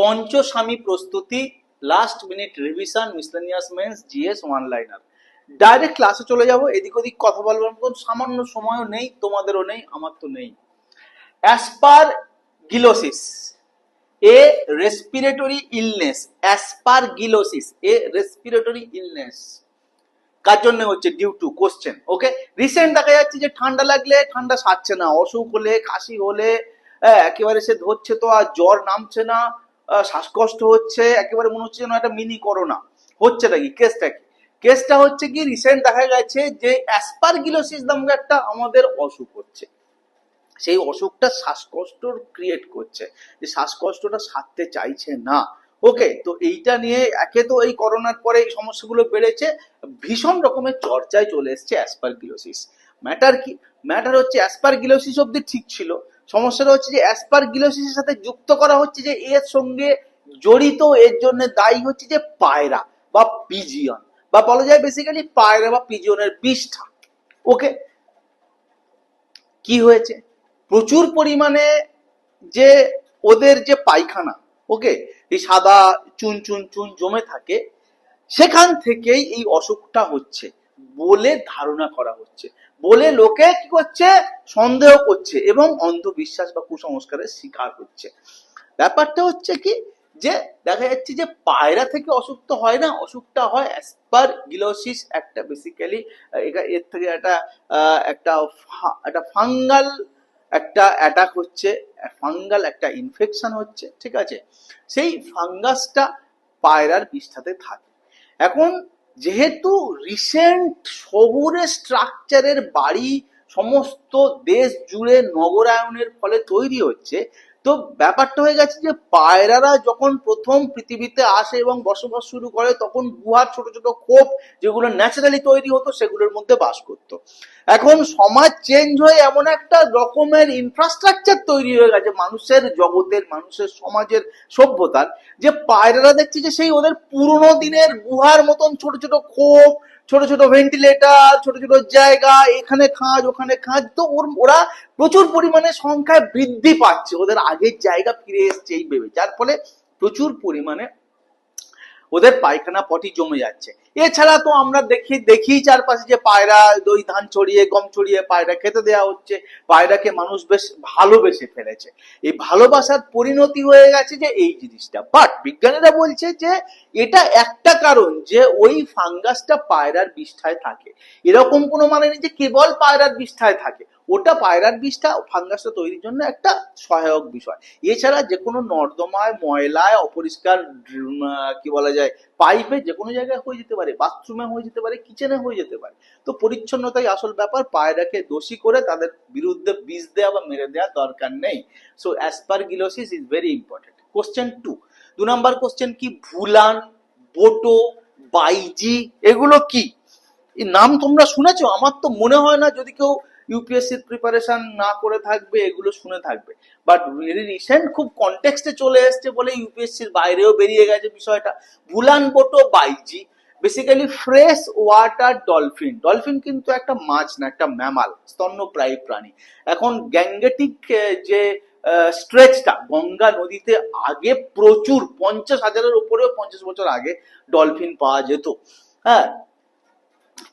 পঞ্চস্বামী প্রস্তুতি last minute revision miscellaneous mains GS one liner direct ক্লাসে চলে যাব এদিক ওদিক কথা বলবার মতন সামান্য সময়ও নেই তোমাদেরও নেই আমার তো নেই। Aspergillosis a respiratory illness aspergillosis a respiratory illness কার জন্য হচ্ছে? Due to question okay recent দেখা যাচ্ছে যে ঠান্ডা লাগলে ঠান্ডা সারছে না অসুখ হলে কাশি হলে আহ, একেবারে সে ধরছে তো আর জ্বর নামছে না। শ্বাসকষ্ট হচ্ছে, একেবারে মনে হচ্ছে যেন একটা মিনি করোনা হচ্ছে নাকি কেসটা কি? কেসটা হচ্ছে কি রিসেন্ট দেখা গেছে যে অ্যাসপারগিলোসিস নামক একটা আমাদের অসুখ হচ্ছে। সেই অসুখটা শ্বাসকষ্ট ক্রিয়েট করছে। যে শ্বাসকষ্টটা সারতে চাইছে না। ওকে তো এইটা নিয়ে একে তো এই করোনার পরে এই সমস্যাগুলো বেড়েছে। ভীষণ রকমের চর্চায় চলে এসছে অ্যাসপারগিলোসিস ম্যাটার কি? ম্যাটার হচ্ছে অ্যাসপারগিলোসিস অব্দি ঠিক ছিল। সমস্যাটা হচ্ছে যে অ্যাসপারগিলোসিসের সাথে যুক্ত করা হচ্ছে যে, এর সঙ্গে জড়িত, এর জন্য দায়ী হচ্ছে যে, পায়রা বা পিজিয়ন বা বলা যায় বেসিক্যালি পায়রা বা পিজিয়নের বিষ্ঠা। ওকে কি হয়েছে? প্রচুর পরিমাণে যে, ওদের যে পায়খানা ওকে এই সাদা চুন চুন চুন জমে থাকে, সেখান থেকেই এই অসুখটা হচ্ছে বলে ধারণা করা হচ্ছে। বলে লোকে কি করছে? সন্দেহ করছে এবং অন্ধবিশ্বাস বা কুসংস্কারের শিকার হচ্ছে। ব্যাপারটা হচ্ছে কি? যে দেখা যাচ্ছে যে পায়রা থেকে অসুখটা হয় না, অসুখটা হয় অ্যাসপার গিলোসিস একটা বেসিক্যালি এর থেকে একটা একটা একটা ফাঙ্গাল একটা অ্যাটাক হচ্ছে, ফাঙ্গাল একটা ইনফেকশন হচ্ছে, ঠিক আছে? সেই ফাঙ্গাসটা পায়রার বিষ্ঠাতে থাকে। এখন যেহেতু রিসেন্ট শহুরে স্ট্রাকচারের বাড়ি সমস্ত দেশ জুড়ে নগরায়নের ফলে তৈরি হচ্ছে তো ব্যাপারটা হয়ে গেছে যে পায়রারা যখন প্রথম পৃথিবীতে আসে এবং বসবাস শুরু করে, তখন গুহার ছোট ছোট খোপ যেগুলো ন্যাচারালি তৈরি হতো, সেগুলোর মধ্যে বাস করতো। এখন সমাজ চেঞ্জ হয়ে এমন একটা রকমের ইনফ্রাস্ট্রাকচার তৈরি হয়ে গেছে, মানুষের জগতের, মানুষের সমাজের সভ্যতার, যে পায়রারা দেখছে যে সেই ওদের পুরোনো দিনের গুহার মতন ছোট ছোট খোপ ছোট ছোট ভেন্টিলেটর ছোট ছোট জায়গা, এখানে খাঁজ, ওখানে খাঁজ। তো ওর- প্রচুর পরিমাণে সংখ্যায় বৃদ্ধি পাচ্ছে। ওদের আগের জায়গা ফিরে এসছে এই ভেবে। যার ফলে প্রচুর পরিমাণে ওদের পায়খানা পটি জমে যাচ্ছে। এছাড়া তো আমরা দেখি দেখি চারপাশে যে পায়রা, দই, ধান ছড়িয়ে, গম ছড়িয়ে পায়রা খেতে দেওয়া হচ্ছে। পায়রাকে মানুষ বেশ ভালোবেসে ফেলেছে। এই ভালোবাসার পরিণতি হয়ে গেছে যে এই জিনিসটা। বাট বিজ্ঞানীরা বলছে যে এটা একটা কারণ যে ওই ফাঙ্গাসটা পায়রার বিষ্ঠায় থাকে। এরকম কোনো মানে নেই যে কেবল পায়রার বিষ্ঠায় থাকে। ওটা পায়রার বিষটা, ফাঙ্গাসটা তৈরির জন্য একটা সহায়ক বিষয়। এছাড়া যে কোনো নর্দমায়, ময়লায় অপরিষ্কার কি বলা যায়, পাইপে যে কোনো জায়গায় হয়ে যেতে পারে, বাথরুমে হয়ে যেতে পারে, কিচেনে হয়ে যেতে পারে। তো পরিচ্ছন্নতাই আসল ব্যাপার, পায়রাকে দোষী করে তাদের বিরুদ্ধে বিষ দেওয়া বা মেরে দেওয়া দরকার নেই। So aspergillosis is very important question to দু নম্বর কোশ্চেন কি, ভুলান, বোটো, বাইজি, এগুলো কি? নাম তোমরা শুনেছো? আমার তো মনে হয় না যদি কেউ ইউপিএসসি প্রিপারেশন না করে থাকবে, এগুলো শুনে থাকবে। বাট ভেরি রিসেন্ট খুব কনটেক্সটে চলে এসছে বলে ইউপিএসসির বাইরেও বেরিয়ে গেছে বিষয়টা। ভুলান বোটো বাইজি basically fresh water dolphin dolphin কিন্তু একটা মাছ না, একটা ম্যামাল স্তন্যপ্রায়ী প্রাণী। এখন গ্যাঙ্গেটিক যে স্ট্রেচটা গঙ্গা নদীতে আগে প্রচুর, পঞ্চাশ হাজারের উপরেও পঞ্চাশ বছর আগে ডলফিন পাওয়া যেত। হ্যাঁ?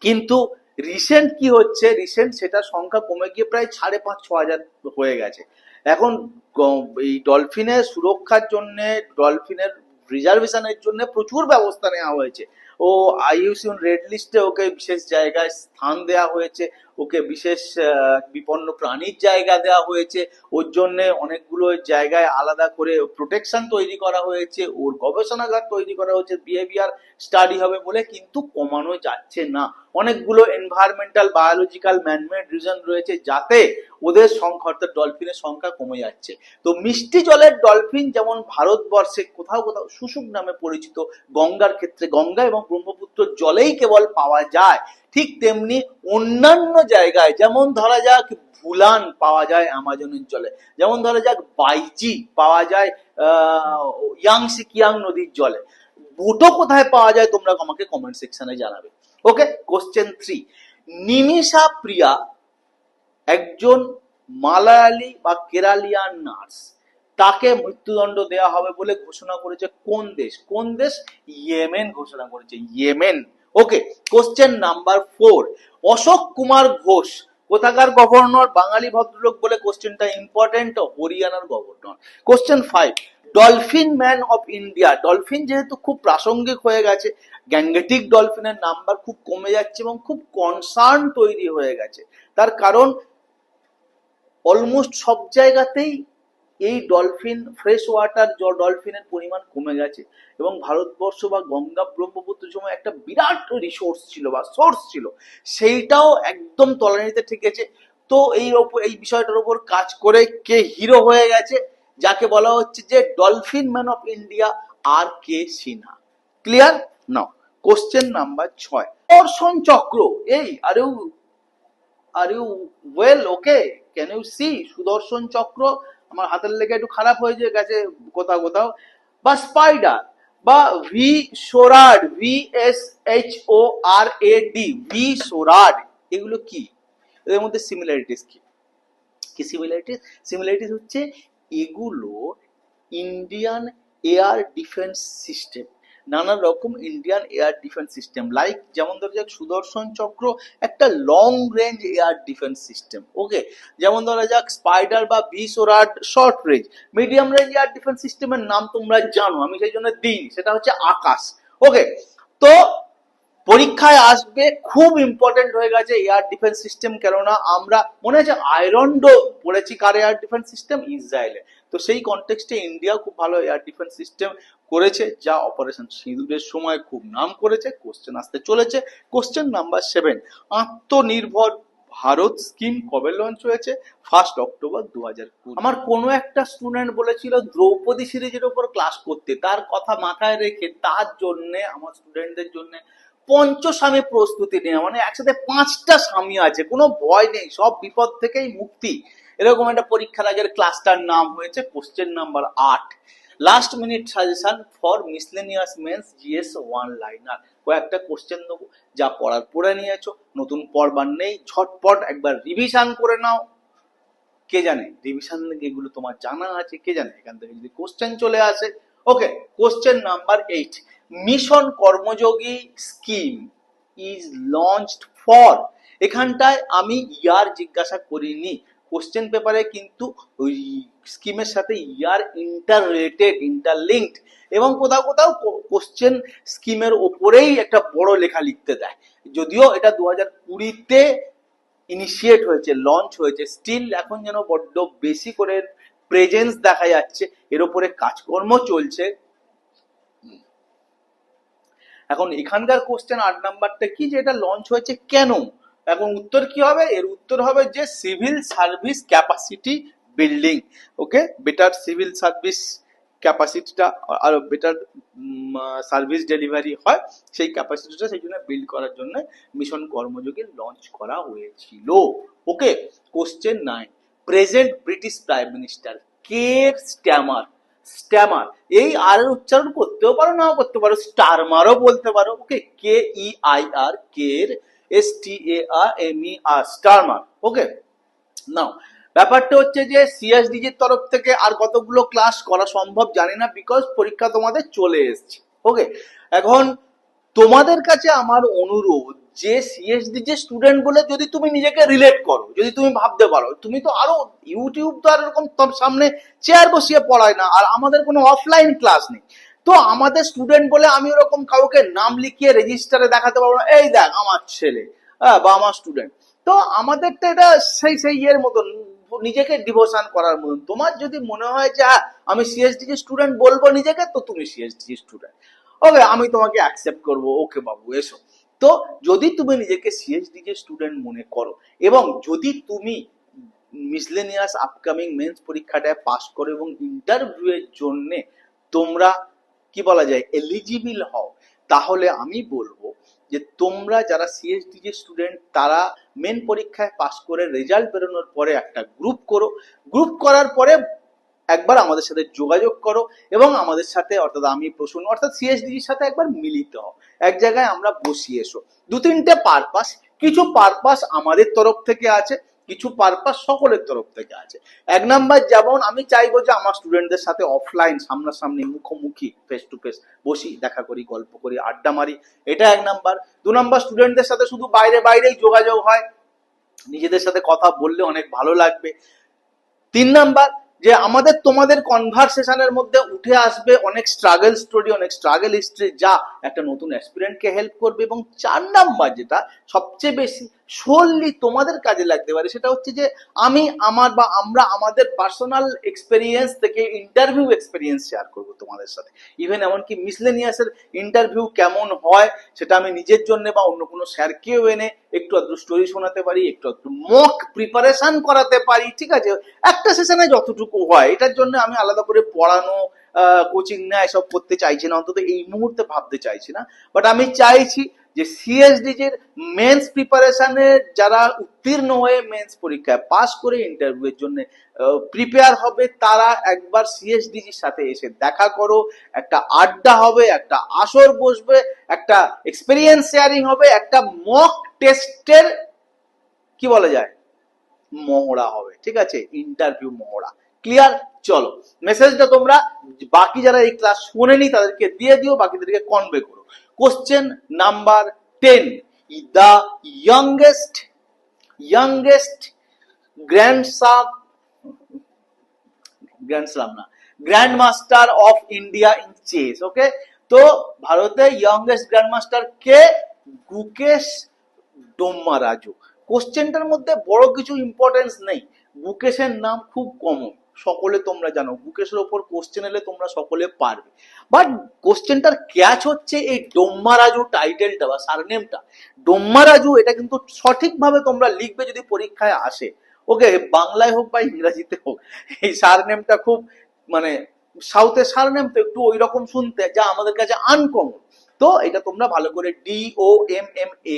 কিন্তু রিসেন্ট কি হচ্ছে? রিসেন্ট সেটার সংখ্যা কমে গিয়ে প্রায় সাড়ে পাঁচ, ছ হাজার হয়ে গেছে। এখন এই ডলফিনের সুরক্ষার জন্য ডলফিনের রিজার্ভেশনের জন্য প্রচুর ব্যবস্থা নেওয়া হয়েছে। ও আইইউসিউন রেড লিস্টে ওকে বিশেষ জায়গায় স্থান দেওয়া হয়েছে, ওকে বিশেষ বিপন্ন প্রাণীর জায়গা দেওয়া হয়েছে, ওর জন্য অনেকগুলো জায়গায় আলাদা করে প্রোটেকশন তৈরি করা হয়েছে, ওর গবেষণাগার তৈরি করা হয়েছে বিহেভিয়ার স্টাডি হবে বলে কিন্তু কমানো যাচ্ছে না। অনেকগুলো এনভায়রনমেন্টাল বায়োলজিক্যাল ম্যানমেড রিজন রয়েছে যাতে ওদের সংখ্যা, অর্থাৎ ডলফিনের সংখ্যা কমে যাচ্ছে। তো মিষ্টি জলের ডলফিন যেমন ভারতবর্ষে কোথাও কোথাও শুশুক নামে পরিচিত, গঙ্গার ক্ষেত্রে গঙ্গা এবং ব্রহ্মপুত্র জলেই কেবল পাওয়া যায় ঠিক তেমনি অন্যান্য জায়গায় যেমন ধরা যাক ভুলান পাওয়া যায় অ্যামাজনের জলে যেমন ধরা যাক বাইজি পাওয়া যায় আহ, ইয়াংসি কিয়াং নদীর জলে। বুটো কোথায় পাওয়া যায় তোমরা আমাকে কমেন্ট সেকশনে জানাবে। ওকে কোশ্চেন থ্রি নিমিষা প্রিয়া একজন মালায়ালি বা কেরালিয়ান নার্স তাকে মৃত্যুদণ্ড দেওয়া হবে বলে ঘোষণা করেছে কোন দেশ? কোন দেশ? ইয়েমেন ঘোষণা করেছে। Yemen. Okay question number four Ashok Kumar Ghosh, কোথাকার গভর্নর বাঙালি ভদ্রলোক বলে কোশ্চেনটা ইম্পর্টেন্ট হরিয়ানার governor question five dolphin man of India dolphin যেহেতু খুব প্রাসঙ্গিক হয়ে গেছে গ্যাঙ্গেটিক ডলফিনের নাম্বার খুব কমে যাচ্ছে এবং খুব কনসার্ন তৈরি হয়ে গেছে। তার কারণ অলমোস্ট সব জায়গাতেই এই ডলফিন ফ্রেশ ওয়াটার ডলফিনের পরিমাণ কমে গেছে এবং ভারতবর্ষ বা গঙ্গা ব্রহ্মপুত্র সময় একটা বিরাট রিসোর্স ছিল বা সোর্স ছিল, সেইটাও একদম তলানিতে ঠেকেছে। তো এই ওপর এই বিষয়টার উপর কাজ করে কে হিরো হয়ে গেছে, যাকে বলা হচ্ছে যে dolphin man of India R K Sinha. Clear now question number ছয়। দর্শন চক্র, এই আর are you well okay can you see Sudarshan Chakra আমার হাতের লেগে একটু খারাপ হয়ে যায় গেছে কোথাও কোথাও। বা স্পাইডার বা V SHORAD V S H O R A D V SHORAD এগুলো কি? এদের মধ্যে সিমিলারিটিস কি? কি সিমিলারিটিস সিমিলারিটিস হচ্ছে এগুলো ইন্ডিয়ান এয়ার ডিফেন্স সিস্টেম নানা রকম Indian air defence system like যেমন ধরা যাক সুদর্শন চক্র, একটা long range air defence system okay যেমন ধরা যাক স্পাইডার বা VSHORAD short range medium range air defence সিস্টেমের নাম তোমরা জানো, আমি সেই জন্য দিই সেটা হচ্ছে আকাশ ওকে তো পরীক্ষায় আসবে, খুব ইম্পর্টেন্ট হয়ে গেছে এয়ার ডিফেন্স সিস্টেম কেননা আমরা মনে আছে আয়রন ডোম পড়েছি কার এয়ার ডিফেন্স সিস্টেম ইসরায়েলে তো সেই কনটেক্সটে ইন্ডিয়া খুব ভালো এয়ার ডিফেন্স সিস্টেম করেছে, যা অপারেশন সিঁদুরের সময় খুব নাম করেছে কোশ্চেন আসতে চলেছে question number seven Atmanirbhar Bharat scheme কবে লঞ্চ হয়েছে? ফার্স্ট অক্টোবর দু হাজার কুড়ি। আমার কোনো একটা স্টুডেন্ট বলেছিল দ্রৌপদী সিরিজের উপর ক্লাস করতে, তার কথা মাথায় রেখে তার জন্যে, আমার স্টুডেন্টদের জন্য পঞ্চস্বামী প্রস্তুতি নেওয়া মানে একসাথে পাঁচটা স্বামী আছে, কোনো ভয় নেই, সব বিপদ থেকেই মুক্তি। এরকম একটা পরীক্ষার আগের ক্লাসটার নাম হয়েছে কোশ্চেন নাম্বার আট। Last minute suggestion for miscellaneous mains GS one liner কয়েকটা কোশ্চেন দেবো, যা পড়ার পড়ে নিয়েছো, নতুন পড়বার নেই, ঝটপট একবার রিভিশন করে নাও। কে জানে রিভিশন এগুলো তোমার জানা আছে, কে জানে, এখান থেকে যদি কোশ্চেন চলে আসে। Okay question number eight mission Karmayogi scheme is launched for এখানটায় আমি ইয়ার জিজ্ঞাসা করিনি। কোশ্চেন পেপারে কিন্তু ওই স্কিমের সাথে ইয়ার ইন্টার রিলেটেড ইন্টারলিঙ্কড এবং কোথাও কোথাও কোশ্চেন স্কিমের ওপরেই একটা বড় লেখা লিখতে দেয়। যদিও এটা দু হাজার কুড়িতে ইনিশিয়েট হয়েছে লঞ্চ হয়েছে। স্টিল এখন যেন বড্ড বেশি করে প্রেজেন্স দেখা যাচ্ছে। এর ওপরে কাজকর্ম চলছে। এখন এখানকার কোশ্চেন আট নাম্বারটা কি যে এটা লঞ্চ হয়েছে কেন? এখন উত্তর কি হবে? এর উত্তর হবে যে civil service capacity building okay better civil service ক্যাপাসিটিটা আরও বেটার সার্ভিস ডেলিভারি হয়। সেই ক্যাপাসিটিটা সেই জন্য বিল্ড করার জন্য মিশন কর্মযোগী লঞ্চ করা হয়েছিল okay question nine present British prime minister Keir Starmer Starmer. এই আর এর উচ্চারণ করতেও পারো, নাও করতে পারো। স্টারমারও বলতে পারো। ওকে কে E I R Keir S T A R M E R Starmer okay, now. ব্যাপারটা হচ্ছে যে সিএসডিজির তরফ থেকে আর কতগুলো ক্লাস করা সম্ভব জানি না বিকজ পরীক্ষা তোমাদের চলে এসছে। ওকে, এখন তোমাদের কাছে আমার অনুরোধ যে সিএসডি যে স্টুডেন্ট বলে যদি তুমি নিজেকে রিলেট করো যদি তুমি ভাবতে পারো তুমি তো আরও ইউটিউব তো আর এরকম সামনে চেয়ার বসিয়ে পড়ায় না আর আমাদের কোনো অফলাইন ক্লাস নেই। তো আমাদের স্টুডেন্ট বলে আমি ওরকম কাউকে নাম লিখিয়ে রেজিস্টারে দেখাতে পারব না। এই দেখ আমার ছেলে হ্যাঁ, বা আমার স্টুডেন্ট তো আমাদের তো এটা সেই সেই ইয়ের মতন নিজেকে ডিভোশন করার মতন। তোমার যদি মনে হয় যে হ্যাঁ আমি সিএসডি স্টুডেন্ট বলব নিজেকে তো তুমি সিএসডি স্টুডেন্ট ওকে আমি তোমাকে অ্যাকসেপ্ট করব। ওকে বাবু এসো। তো যদি তুমি নিজেকে সিএসডি স্টুডেন্ট মনে করো, এবং যদি তুমি মিসলেনিয়াস আপকামিং মেন্স পরীক্ষাটায় পাস করো এবং ইন্টারভিউ এর জন্য তোমরা কি বলা যায় এলিজিবল হও, তাহলে আমি বলব যে তোমরা যারা সিএসডি যে স্টুডেন্ট তারা মেন পরীক্ষায় পাস করে রেজাল্ট বেরোনোর পরে একটা গ্রুপ করো। গ্রুপ করার পরে একবার আমাদের সাথে যোগাযোগ করো এবং আমাদের সাথে, অর্থাৎ আমি প্রসূন, অর্থাৎ সিএসডির সাথে একবার মিলিত হও। এক জায়গায় আমরা বসিয়ে এসো। দু তিনটে পারপাস, কিছু পারপাস আমাদের তরফ থেকে আছে, কিছু পারপাস সকলের তরফ থেকে আছে। এক নাম্বার যেমন আমি চাইব যে আমার স্টুডেন্টদের সাথে অফলাইন সামনাসামনি, মুখোমুখি ফেস টু ফেস বসি, দেখা করি, গল্প করি, আড্ডা মারি, এটা এক নাম্বার। দু নাম্বার, স্টুডেন্টদের সাথে শুধু বাইরে বাইরেই যোগাযোগ হয়। নিজেদের সাথে কথা বললে অনেক ভালো লাগবে। তিন নাম্বার যে আমাদের তোমাদের কনভারসেশনের মধ্যে উঠে আসবে অনেক স্ট্রাগল স্টোরি অনেক স্ট্রাগল হিস্ট্রি যা একটা নতুন অ্যাসপিরেন্টকে হেল্প করবে এবং চার নাম্বার যেটা সবচেয়ে বেশি সোললি তোমাদের কাজে লাগতে পারে। সেটা হচ্ছে যে, আমি, আমার বা আমরা আমাদের পার্সোনাল এক্সপেরিয়েন্স থেকে ইন্টারভিউ এক্সপেরিয়েন্স শেয়ার করব তোমাদের সাথে। ইভেন এমনকি মিসলেনিয়াসের ইন্টারভিউ কেমন হয়, সেটা আমি নিজের জন্য বা অন্য কোনো স্যারকেও এনে একটু আধটু স্টোরি শোনাতে পারি, একটু একটু মক প্রিপারেশন করাতে পারি, ঠিক আছে? একটা সেশনে যতটুকু হয়, এটার জন্য আমি আলাদা করে পড়ানো কোচিং না এসব করতে চাইছি না, অন্তত এই মুহূর্তে ভাবতে চাইছি না। বাট আমি চাইছি যে সিএসডিজির মেন্স প্রিপারেশনে যারা উত্তীর্ণ হয়ে মেন্স পরীক্ষায় পাস করে ইন্টারভিউ এর জন্য প্রিপেয়ার হবে, তারা একবার সিএসডিজির সাথে এসে দেখা করো। একটা আড্ডা হবে, একটা আসর বসবে, একটা এক্সপিরিয়েন্স শেয়ারিং হবে, একটা মক টেস্টের কি বলা যায়? মহড়া হবে, ঠিক আছে? ইন্টারভিউ মহড়া ক্লিয়ার চলো। মেসেজটা তোমরা, বাকি যারা এই ক্লাস শোনেনি, তাদেরকে দিয়ে দিও, বাকিদেরকে কনভে করো। Question number ten the youngest youngest grand sub না grand master of India in chess okay তো ভারতে ইয়াংগেস্ট গ্র্যান্ড মাস্টার কে? গুকেশ ডোম্মা রাজু কোশ্চেনটার মধ্যে বড় কিছু ইম্পর্টেন্স নেই। গুকেশের নাম খুব কমন সকলে তোমরা জানো, গুকেশের ওপর কোশ্চেন এলে তোমরা সকলে পারবে। বাট কোশ্চেনটার ক্যাচ হচ্ছে এই ডোম্মা রাজু টাইটেলটা বা সারনেমটা ডোম্মা রাজু এটা কিন্তু সঠিকভাবে তোমরা লিখবে যদি পরীক্ষায় আসে। ওকে বাংলায় হোক বা ইংরাজিতে হোক, এই সারনেমটা খুব মানে সাউথের সারনেম তো একটু ওই রকম শুনতে, যা আমাদের কাছে আনকমন তো এটা তোমরা ভালো করে D O M M A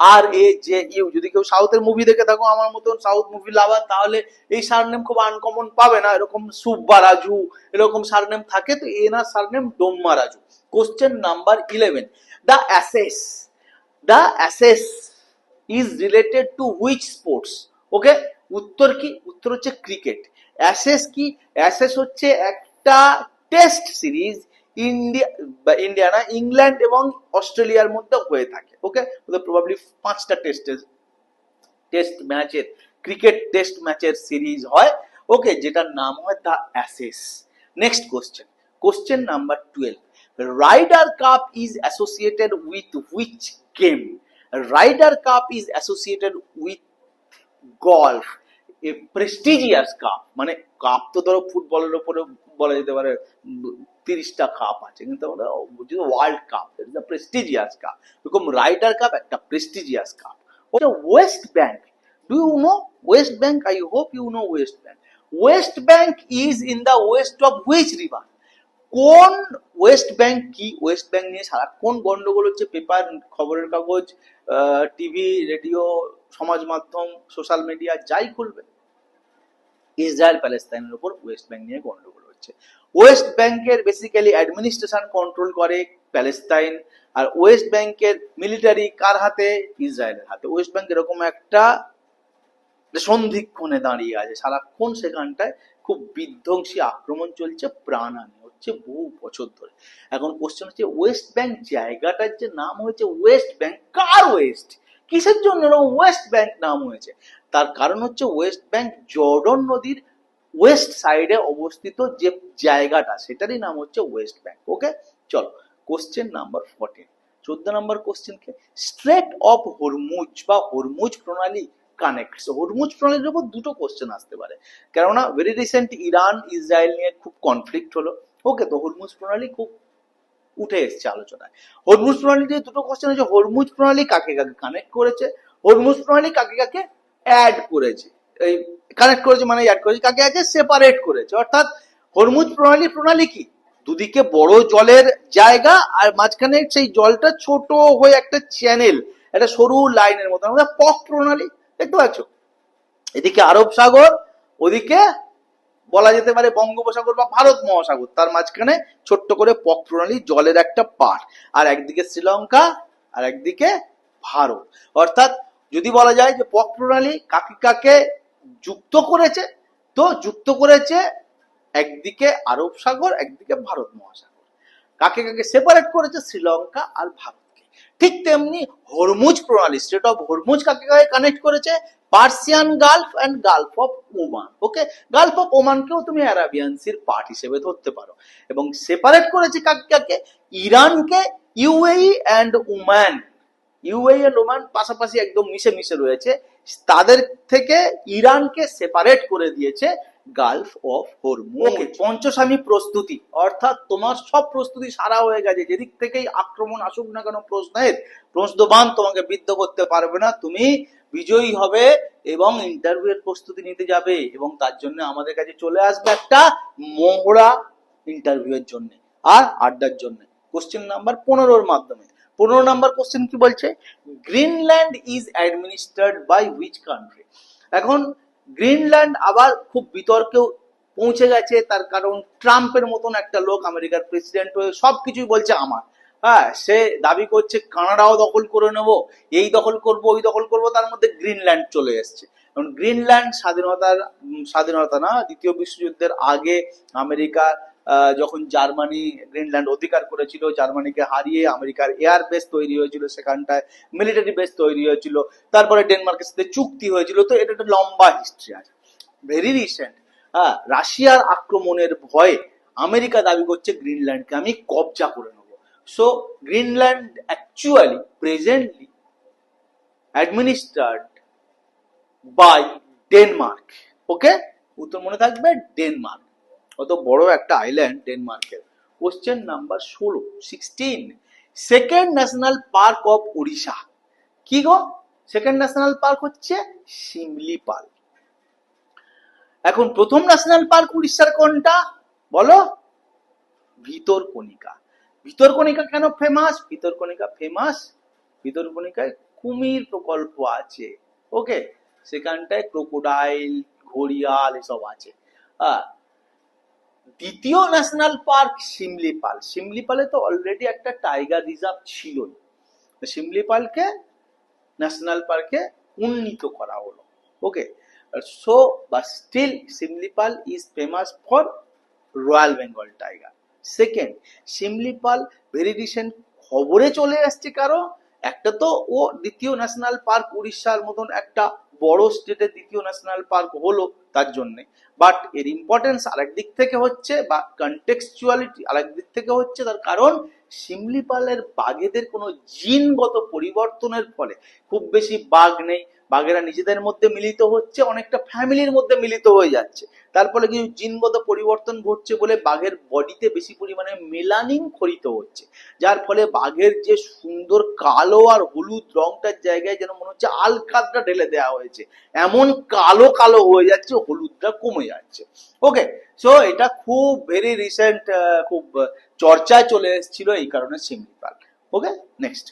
R A J U যদি কেউ সাউথের মুভি দেখে থাকো, আমার মতন সাউথ মুভি লাভার তাহলে এই সারনেম খুব আনকমন পাবে না। এরকম সুব্বা রাজু, এরকম সারনেম থাকে, তো এনার surname Domma Raju. Question number eleven the Ashes the Ashes is related to which sports okay উত্তর কি? উত্তর হচ্ছে ক্রিকেট অ্যাসেস কি? অ্যাসেস হচ্ছে একটা টেস্ট সিরিজ ইন্ডিয়া, বা ইন্ডিয়া না, ইংল্যান্ড এবং অস্ট্রেলিয়ার মধ্যে হয়ে থাকে ওকে প্রবাবলি পাঁচটা টেস্টের টেস্ট ম্যাচের ক্রিকেট টেস্ট ম্যাচের সিরিজ হয় ওকে যেটার নাম হয় the Ashes next question question number twelve Ryder cup is associated with which game Ryder cup is associated with golf prestigious cup মানে কাপ তো ধরো ফুটবলের ওপরে বলা যেতে পারে তিরিশটা কাপ আছে। কিন্তু আমরা বুঝি world cup is the prestigious cup এরকম রাইডার কাপ একটা প্রেস্টিজিয়াস কাপ ওটা west bank do you know west bank I hope you know west bank west bank is in the west of which river কোন West bank কি? West bank নিয়ে সারাক্ষণ গন্ডগোল হচ্ছে paper খবরের কাগজ টিভি রেডিও সমাজ মাধ্যম সোশ্যাল মিডিয়া যাই খুলবে। ইসরায়েল প্যালেস্তাইনের উপর ওয়েস্ট ব্যাংক নিয়ে গন্ডগোল। হচ্ছে। ওয়েস্ট ব্যাংকের বেসিক্যালি অ্যাডমিনিস্ট্রেশন কন্ট্রোল করে প্যালেস্তাইন আর ওয়েস্ট ব্যাংকের মিলিটারি কার হাতে? ইসরায়েলের হাতে। ওয়েস্ট ব্যাংক এরকম একটা সন্ধিক্ষণে দাঁড়িয়ে আছে। সারাক্ষণ সেখানটায় খুব বিধ্বংসী আক্রমণ চলছে প্রাণহানি হচ্ছে বহু বছর ধরে। এখন কোশ্চেন হচ্ছে ওয়েস্ট ব্যাংক জায়গাটার যে নাম হয়েছে ওয়েস্ট ব্যাংক কার ওয়েস্ট কিসের জন্য ওয়েস্ট ব্যাংক নাম হয়েছে? তার কারণ হচ্ছে ওয়েস্ট ব্যাংক জর্ডন নদীর ওয়েস্ট সাইডে অবস্থিত যে জায়গাটা, সেটারই নাম হচ্ছে ওয়েস্ট ব্যাংক ওকে? চলো কোশ্চেন নাম্বার ফোরটিন চোদ্দ নম্বর কোশ্চেনকে স্ট্রেট অফ হরমুজ বা হরমুজ প্রণালী কানেক্ট হরমুজ প্রণালীর উপর দুটো কোশ্চেন আসতে পারে। কেননা ভেরি রিসেন্ট ইরান ইসরায়েল নিয়ে খুব কনফ্লিক্ট হলো। ওকে, তো হরমুজ প্রণালী খুব উঠে এসছে আলোচনায়। হরমুজ প্রণালী দিয়ে দুটো কোশ্চেন হচ্ছে হরমুজ প্রণালী কাকে কাকে কানেক্ট করেছে? হরমুজ প্রণালী কাকে কাকে অ্যাড করেছে? এই কানেক্ট করেছে মানে অ্যাড করেছে। কাকে আছে? সেপারেট করেছে। অর্থাৎ হরমুজ প্রণালী প্রণালী কি? দুদিকে বড় জলের জায়গা আর মাঝখানে সেই জলটা ছোট হয়ে একটা চ্যানেল একটা সরু লাইনের মতো আমরা পক প্রণালী দেখতে পাচ্ছ? এদিকে আরব সাগর, ওদিকে বলা যেতে পারে বঙ্গোপসাগর বা ভারত মহাসাগর। তার মাঝখানে ছোট্ট করে পক প্রণালী, জলের একটা পার আর একদিকে শ্রীলঙ্কা, আর একদিকে ভারত। অর্থাৎ যদি বলা যায় যে পক প্রণালী, কাকে কাকে যুক্ত করেছে, তো যুক্ত করেছে একদিকে আরব সাগর, একদিকে ভারত মহাসাগর। কাকে কাকে সেপারেট করেছে? শ্রীলঙ্কা আর ভারতকে। ঠিক তেমনি হরমুজ প্রণালী স্টেট অফ হরমুজ কাকে কাকে কানেক্ট করেছে? Persian gulf and gulf of Oman okay gulf of ওমানকেও তুমি অ্যারাবিয়ান সির পার্ট হিসেবে ধরতে পারো। এবং সেপারেট করেছে কাকে কাকে? ইরানকে UAE and Oman UAE and Oman পাশাপাশি একদম মিশে মিশে রয়েছে। তাদের থেকে ইরানকে সেপারেট করে দিয়েছে গালফ অফ হরমুজ পঞ্চস্বামী প্রস্তুতি, অর্থাৎ তোমার সব প্রস্তুতি সারা হয়ে গেছে, যেদিক থেকেই আক্রমণ আসুক না কেন প্রশ্নের প্রশ্নবান তোমাকে বিদ্ধ করতে পারবে না, তুমি বিজয়ী হবে এবং ইন্টারভিউ এর প্রস্তুতি নিতে যাবে এবং তার জন্য আমাদের কাছে চলে আসবে একটা মহড়া ইন্টারভিউ এর জন্য, আর আড্ডার জন্য। কোশ্চেন নাম্বার পনেরোর মাধ্যমে। পনেরো নাম্বার কোশ্চেন কি বলছে? Greenland is administered by which country এখন গ্রিনল্যান্ড আবার খুব বিতর্কেও পৌঁছে গেছে, তার কারণ ট্রাম্পের মতন একটা লোক আমেরিকার প্রেসিডেন্ট হয়ে সব কিছুই বলছে আমার। হ্যাঁ সে দাবি করছে কানাডাও দখল করে নেব, এই দখল করব, ওই দখল করব, তার মধ্যে গ্রিনল্যান্ড চলে এসছে। কারণ গ্রিনল্যান্ড স্বাধীনতার, স্বাধীনতা না, দ্বিতীয় বিশ্বযুদ্ধের আগে আমেরিকা যখন জার্মানি, গ্রিনল্যান্ড অধিকার করেছিল, জার্মানিকে হারিয়ে আমেরিকার এয়ার বেস তৈরি হয়েছিল, সেখানটায় মিলিটারি বেস তৈরি হয়েছিল, তারপরে ডেনমার্কের সাথে চুক্তি হয়েছিল, তো এটা একটা লম্বা হিস্ট্রি আছে। ভেরি রিসেন্ট হ্যাঁ রাশিয়ার আক্রমণের ভয়ে আমেরিকা দাবি করছে গ্রিনল্যান্ডকে, আমি কবজা করে নেব। So Greenland actually presently administered by Denmark okay উত্তর মনে থাকবে ডেনমার্ক অত বড় একটা আইল্যান্ড ডেনমার্কের? কোশ্চেন নাম্বার ষোলো sixteen second national park of Orissa কি গো? সেকেন্ড ন্যাশনাল পার্ক হচ্ছে শিমলিপাল এখন প্রথম ন্যাশনাল পার্ক উড়িষ্যার কোনটা? বলো। ভিতরকণিকা। ভিতরকণিকা কেন ফেমাস ভিতরকণিকা ফেমাস ভিতরকণিকায় কুমির প্রকল্প আছে। ওকে সেখানটায় ক্রোকোডাইল ঘড়িয়াল এসব আছে। আহ, দ্বিতীয় ন্যাশনাল পার্ক শিমলিপাল শিমলিপালে তো অলরেডি একটা টাইগার রিজার্ভ ছিলই। তো শিমলিপালকে ন্যাশনাল পার্কে উন্নীত করা হলো। ওকে সো বা still Similipal is famous for royal Bengal tiger second Similipal very recent খবরে চলে আসছে কারও? একটা তো ও দ্বিতীয় ন্যাশনাল পার্ক উড়িষ্যার মতন একটা বড় স্টেটের দ্বিতীয় ন্যাশনাল পার্ক হলো। তার জন্য। বাট এর ইম্পর্টেন্স আরেক দিক থেকে হচ্ছে বা কন্টেক্সচুয়ালিটি আরেক দিক থেকে হচ্ছে তার কারণ শিমলিপালের বাঘেদের কোনো জিনগত পরিবর্তনের ফলে খুব বেশি বাঘ নেই। বাঘেরা নিজেদের মধ্যে মিলিত হচ্ছে, অনেকটা ফ্যামিলির মধ্যে মিলিত হয়ে যাচ্ছে। তার ফলে কিছু জিনগত পরিবর্তন ঘটছে বলে বাঘের বডিতে বেশি পরিমাণে মেলানিন খরিত হচ্ছে। যার ফলে বাঘের যে সুন্দর কালো আর হলুদ রংটার জায়গায় যেন মনে হচ্ছে আলকাতটা ঢেলে দেওয়া হয়েছে। এমন কালো কালো হয়ে যাচ্ছে হলুদটা কমে যাচ্ছে। ওকে সো এটা খুব ভেরি রিসেন্ট খুব চর্চায় চলে এসেছিল এই কারণে শিমলিপাল ওকে নেক্সট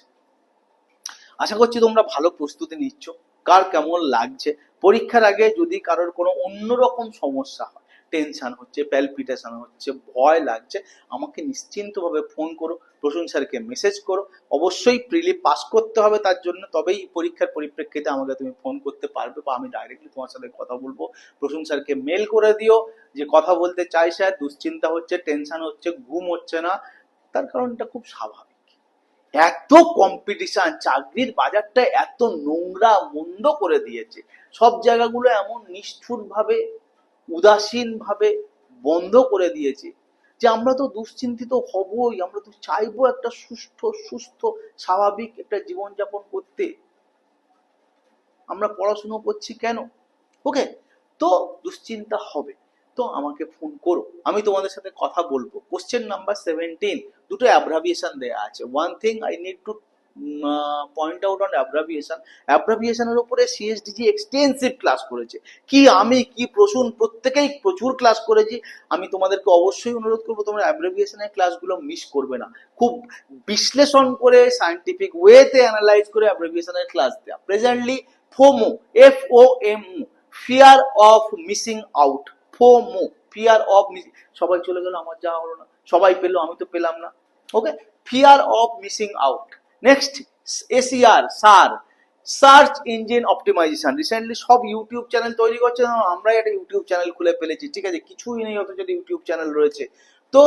আশা করছি তোমরা ভালো প্রস্তুতি নিচ্ছ। কার কেমন লাগছে? পরীক্ষার আগে যদি কারোর কোনো অন্যরকম সমস্যা হয় টেনশন হচ্ছে প্যালপিটেশন হচ্ছে, ভয় লাগছে, আমাকে নিশ্চিন্তভাবে ফোন করো, প্রসূন স্যারকে মেসেজ করো। অবশ্যই প্রিলি পাস করতে হবে তার জন্য, তবেই পরীক্ষার পরিপ্রেক্ষিতে আমাকে তুমি ফোন করতে পারবে বা আমি ডাইরেক্টলি তোমার সাথে কথা বলব। প্রসূন স্যারকে মেল করে দিও যে কথা বলতে চাই স্যার, দুশ্চিন্তা হচ্ছে টেনশন হচ্ছে, ঘুম হচ্ছে না। তার কারণটা খুব স্বাভাবিক। এত কম্পিটিশন চাকরির বাজারটা এত নোংরা, মন্দ করে দিয়েছে। সব জায়গাগুলো এমন নিষ্ঠুর ভাবে উদাসীন ভাবে বন্ধ করে দিয়েছে যে আমরা তো দুশ্চিন্তিত হবই, আমরা তো চাইব একটা সুস্থ সুস্থ, স্বাভাবিক একটা জীবনযাপন করতে। আমরা পড়াশুনো করছি কেন? ওকে তো দুশ্চিন্তা হবে। তো আমাকে ফোন করো, আমি তোমাদের সাথে কথা বলব। কোশ্চেন নাম্বার সেভেন্টিন দুটো অ্যাব্রাভিয়েশন দেয়া আছে। One thing I need to point out on abbreviation অ্যাব্রাভিয়েশনের উপরে সিএসডিজি এক্সটেন্সিভ ক্লাস করেছে। কি আমি, কি প্রসূন, প্রত্যেকেই প্রচুর ক্লাস করেছি। আমি তোমাদেরকে অবশ্যই অনুরোধ করব, তোমরা অ্যাব্রাভিয়েশনের ক্লাসগুলো মিস করবে না। খুব বিশ্লেষণ করে সায়েন্টিফিক ওয়েতে অ্যানালাইজ করে অ্যাব্রাভিয়েশনের ক্লাস দেওয়া presently FOMO F O M fear of missing out FOMO fear of missing সবাই চলে গেল, আমার যাওয়া হলো না। সবাই পেল, আমি তো পেলাম না। Okay fear of missing out next ACR sir search engine optimization recently সব ইউটিউব চ্যানেল তৈরি করছে না, আমরা একটা ইউটিউব চ্যানেল খুলে ফেলেছি। ঠিক আছে কিছুই নেই অথচ ইউটিউব চ্যানেল রয়েছে। তো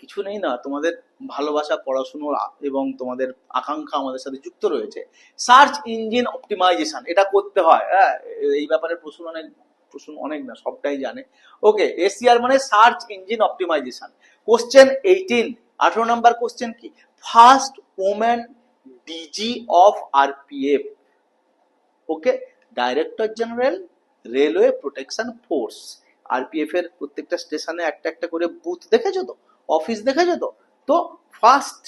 কিছু নেই না তোমাদের ভালোবাসা পড়াশুনো এবং তোমাদের আকাঙ্ক্ষা আমাদের সাথে যুক্ত রয়েছে। সার্চ ইঞ্জিন অপটিমাইজেশন এটা করতে হয় হ্যাঁ? এই ব্যাপারে প্রশ্ন অনেক প্রশ্ন অনেক না সবটাই জানে। ওকে এসিআর মানে search engine optimization question eighteen আঠারো নাম্বার কোশ্চেন কি? First woman DG of RPF okay director general railway protection force RPF এর প্রত্যেকটা স্টেশনে একটা একটা করে বুথ দেখেছ তো? অফিস দেখেছ তো? তো ফার্স্ট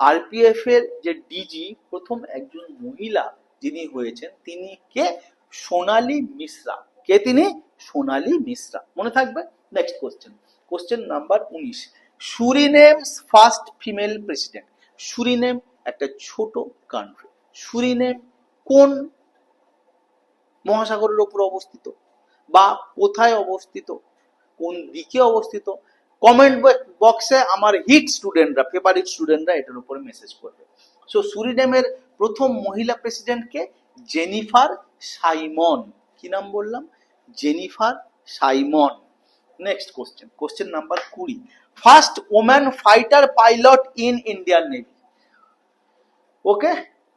আরপিএফ এর যে ডিজি প্রথম একজন মহিলা যিনি হয়েছেন, তিনি কে? সোনালী মিশ্রা। কে তিনি? সোনালী মিশ্রা। মনে থাকবে? নেক্সট কোশ্চেন কোশ্চেন নাম্বার উনিশ. Suriname's first female president Suriname একটা ছোট কান্ট্রি সুরিনেম কোন মহাসাগরের উপর অবস্থিত বা কোথায় অবস্থিত, কোন দিকে অবস্থিত কমেন্ট বক্সে আমার হিট স্টুডেন্টরা ফেভারিট স্টুডেন্টরা এটার উপরে মেসেজ করবে। সো সুরিনেমের প্রথম মহিলা প্রেসিডেন্টকে জেনিফার সাইমন কি নাম বললাম? Jennifer Simon next question question number কুড়ি. First woman fighter pilot in Indian navy okay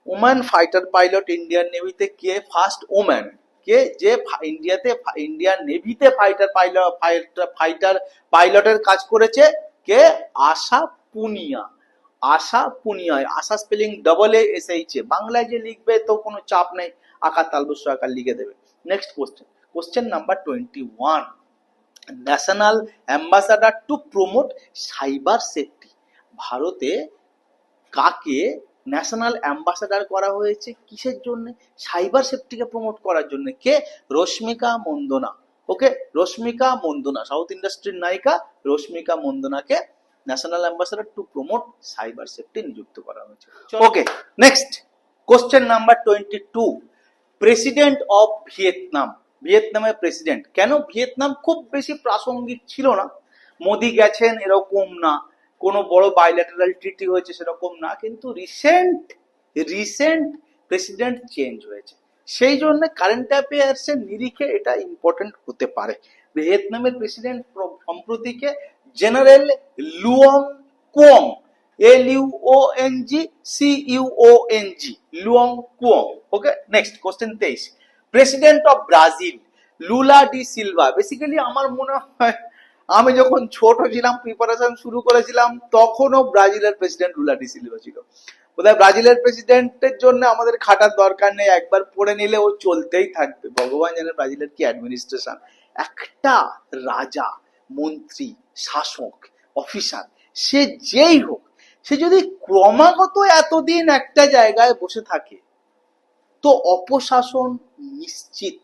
woman fighter pilot Indian নেভিতে কে ফার্স্ট ওম্যান কে যে ইন্ডিয়াতে ইন্ডিয়ান নেভিতে ফাইটার পাইলট ফাইটার পাইলটের কাজ করেছে? কে? Asha Punia. Asha Punia. Asha spelling double A S H A বাংলায় যে লিখবে তো কোনো চাপ নেই। আকার তালবস্য আকার লিখে দেবে। Next question question number twenty one national ambassador to promote cyber safety ভারতে কাকে ন্যাশনাল অ্যাম্বাসাডার করা হয়েছে? কিসের জন্য? সাইবার সেফটিকে প্রমোট করার জন্য কে? রশ্মিকা মন্দনা। ওকে? রশ্মিকা মন্দনা সাউথ ইন্ডাস্ট্রির নায়িকা Rashmika মন্দনাকে national ambassador to promote cyber safety নিযুক্ত করা হয়েছে। Okay next question number twenty two president of Vietnam ভিয়েতনামের প্রেসিডেন্ট কেন? ভিয়েতনাম খুব বেশি প্রাসঙ্গিক ছিল না। মোদি গেছেন এরকম না। কোনো বড় বাইল্যাটারাল ট্রিটি হয়েছে সেরকম না। কিন্তু রিসেন্ট রিসেন্ট প্রেসিডেন্ট চেঞ্জ হয়েছে। সেই জন্য কারেন্ট অ্যাফেয়ার্সের নিরিখে এটা ইম্পর্টেন্ট হতে পারে। ভিয়েতনামের president সম্প্রতিকে general Luong Cuong L U O N G C U O N G Luong Cuong okay next question তেইশ। President of Brazil Lula da Silva basically আমার মনে হয়, আমি যখন ছোট ছিলাম প্রিপারেশন শুরু করেছিলাম, তখনও ব্রাজিলের প্রেসিডেন্ট লুলা ডি সিলভা ছিল। বোধহয় ব্রাজিলের প্রেসিডেন্টের জন্য আমাদের খাটার দরকার নেই, একবার পড়ে নিলে ও চলতেই থাকবে। ভগবান জানে ব্রাজিলের কি অ্যাডমিনিস্ট্রেশন একটা রাজা, মন্ত্রী, শাসক অফিসার সে যেই হোক, সে যদি ক্রমাগত এতদিন একটা জায়গায় বসে থাকে তো অপশাসন নিশ্চিত।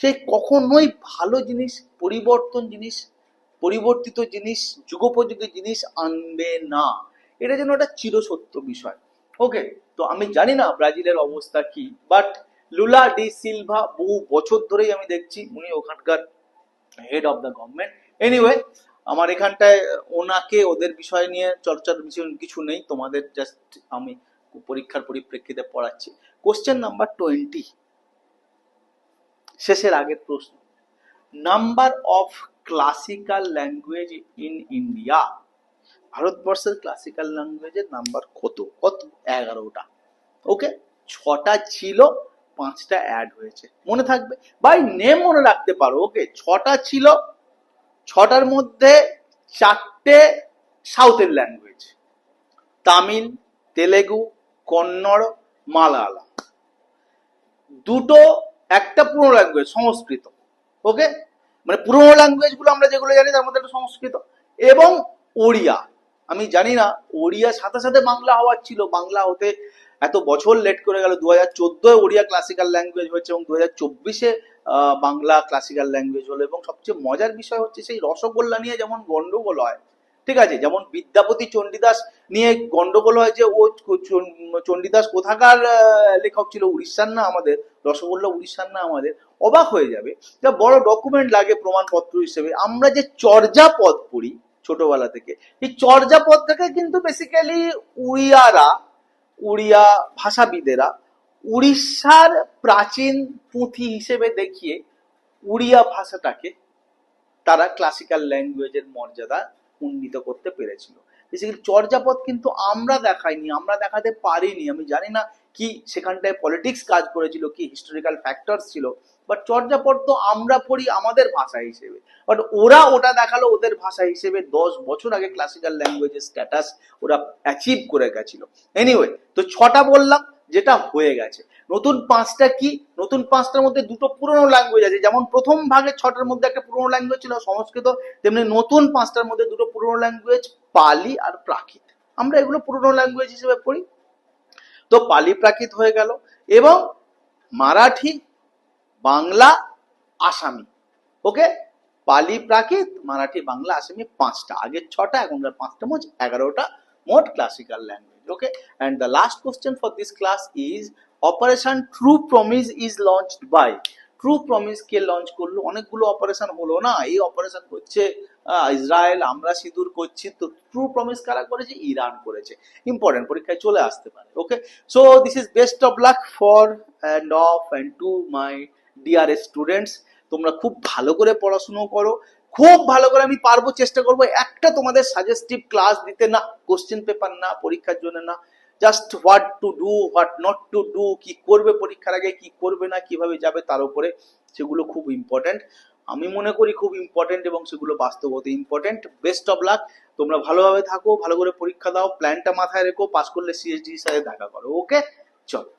সে কখনোই ভালো জিনিস, পরিবর্তন জিনিস, পরিবর্তিত জিনিস, যুগোপযোগী জিনিস আনবে না। এটা যেন একটা চিরসত্য বিষয়। ওকে, তো আমি জানি না ব্রাজিলের অবস্থা কি বাট লুলা ডি সিলভা বহু বছর ধরেই আমি দেখছি উনি ওখানকার head of the government anyway আমার এখানটায় ওনাকে, ওদের বিষয় নিয়ে চর্চার বিষয় কিছু নেই, তোমাদের জাস্ট আমি পরীক্ষার পরিপ্রেক্ষিতে পড়াচ্ছি। কোশ্চেন নাম্বার টোয়েন্টি শেষের আগের প্রশ্ন। Number of classical language in India ভারতবর্ষের ক্লাসিক্যাল ল্যাঙ্গুয়েজের নাম্বার কত? কত? এগারোটা। ওকে ছটা ছিল, পাঁচটা অ্যাড হয়েছে। মনে থাকবে? বাই নেম মনে রাখতে পারো। ওকে ছটা ছিল, ছটার মধ্যে চারটে সাউথের ল্যাঙ্গুয়েজ তামিল, তেলেগু কন্নড় মালায়ালাম। দুটো একটা পুরনো ল্যাঙ্গুয়েজ সংস্কৃত। ওকে মানে পুরনো ল্যাঙ্গুয়েজগুলো আমরা যেগুলো জানি, তার মধ্যে একটা সংস্কৃত। এবং ওড়িয়া। আমি জানি না ওড়িয়ার সাথে সাথে বাংলা হওয়ার ছিল। বাংলা হতে এত বছর লেট করে গেল। দু হাজার চোদ্দোয় ওড়িয়া ক্লাসিক্যাল ল্যাঙ্গুয়েজ হয়েছে এবং দু হাজার চব্বিশে বাংলা ক্লাসিক্যাল ল্যাঙ্গুয়েজ হলো। এবং সবচেয়ে মজার বিষয় হচ্ছে সেই রসগোল্লা নিয়ে যেমন গন্ডগোল হয় ঠিক আছে? যেমন বিদ্যাপতি চণ্ডীদাস নিয়ে গন্ডগোল হয় যে, ও চণ্ডীদাস কোথাকার লেখক ছিল? উড়িষ্যার না আমাদের, রসগোল্লা উড়িষ্যার না আমাদের। অবাক হয়ে যাবে যা, বড় ডকুমেন্ট লাগে প্রমাণপত্র হিসেবে। আমরা যে চর্যাপদ পড়ি ছোটবেলা থেকে, এই চর্যা চর্যাপদটাকে কিন্তু বেসিক্যালি উড়িয়ারা, উড়িয়া ভাষাবিদেরা উড়িষ্যার প্রাচীন পুঁথি হিসেবে দেখিয়ে উড়িয়া ভাষাটাকে তারা ক্লাসিক্যাল ল্যাঙ্গুয়েজের মর্যাদা উন্নীত করতে পেরেছিল। বেসিক্যালি চর্যাপদ কিন্তু আমরা দেখাইনি, আমরা দেখাতে পারিনি। আমি জানি না কি সেখানটায় পলিটিক্স কাজ করেছিল, কি হিস্টোরিক্যাল ফ্যাক্টরস ছিল বাট চর্যাপদ তো আমরা পড়ি আমাদের ভাষা হিসেবে। বাট ওরা ওটা দেখাল ওদের ভাষা হিসেবে দশ বছর আগে ক্লাসিক্যাল ল্যাঙ্গুয়েজের স্ট্যাটাস ওরা অ্যাচিভ করে গেছিল। এনিওয়ে তো ছটা বললাম, যেটা হয়ে গেছে। নতুন পাঁচটা কি? নতুন পাঁচটার মধ্যে দুটো পুরনো ল্যাঙ্গুয়েজ আছে। যেমন প্রথম ভাগে ছটার মধ্যে একটা পুরনো ল্যাঙ্গুয়েজ ছিল সংস্কৃত, তেমনি নতুন পাঁচটার মধ্যে দুটো পুরনো ল্যাঙ্গুয়েজ পালি আর প্রাকৃত। আমরা এগুলো পুরনো ল্যাঙ্গুয়েজ হিসেবে পড়ি। তো পালি প্রাকৃত হয়ে গেল এবং মারাঠি, বাংলা, আসামি। ওকে? পালি প্রাকৃত, মারাঠি, বাংলা, আসামি পাঁচটা। আগের ছটা, এখনকার পাঁচটা মোট এগারোটা মোট classical language okay and the last question for this class is operation true promise is launched by true promise K launch করল? অনেকগুলো অপারেশন হলো না? এই অপারেশন আহ, ইসরায়েল আমরা সিঁদুর করছি। তো ট্রু প্রমিস কারা করেছে? ইরান করেছে। ইম্পর্টেন্ট পরীক্ষায় চলে আসতে পারে। Okay so this is best of luck for and of and to my dear students তোমরা খুব ভালো করে পড়াশুনো করো। খুব ভালো করে আমি পারব, চেষ্টা করব। একটা তোমাদের সাজেস্টিভ ক্লাস দিতে না কোশ্চেন পেপার না, পরীক্ষার জন্য না। Just what to do what not to do কি করবে পরীক্ষার আগে, কি করবে না, কীভাবে যাবে তার উপরে। সেগুলো খুব ইম্পর্ট্যান্ট আমি মনে করি খুব ইম্পর্ট্যান্ট এবং সেগুলো বাস্তবত ইম্পর্ট্যান্ট বেস্ট অফ লাক তোমরা ভালোভাবে থাকো, ভালো করে পরীক্ষা দাও প্ল্যানটা মাথায় রেখো পাস করলে সিএসডি সাথে দেখা করো ওকে চলো।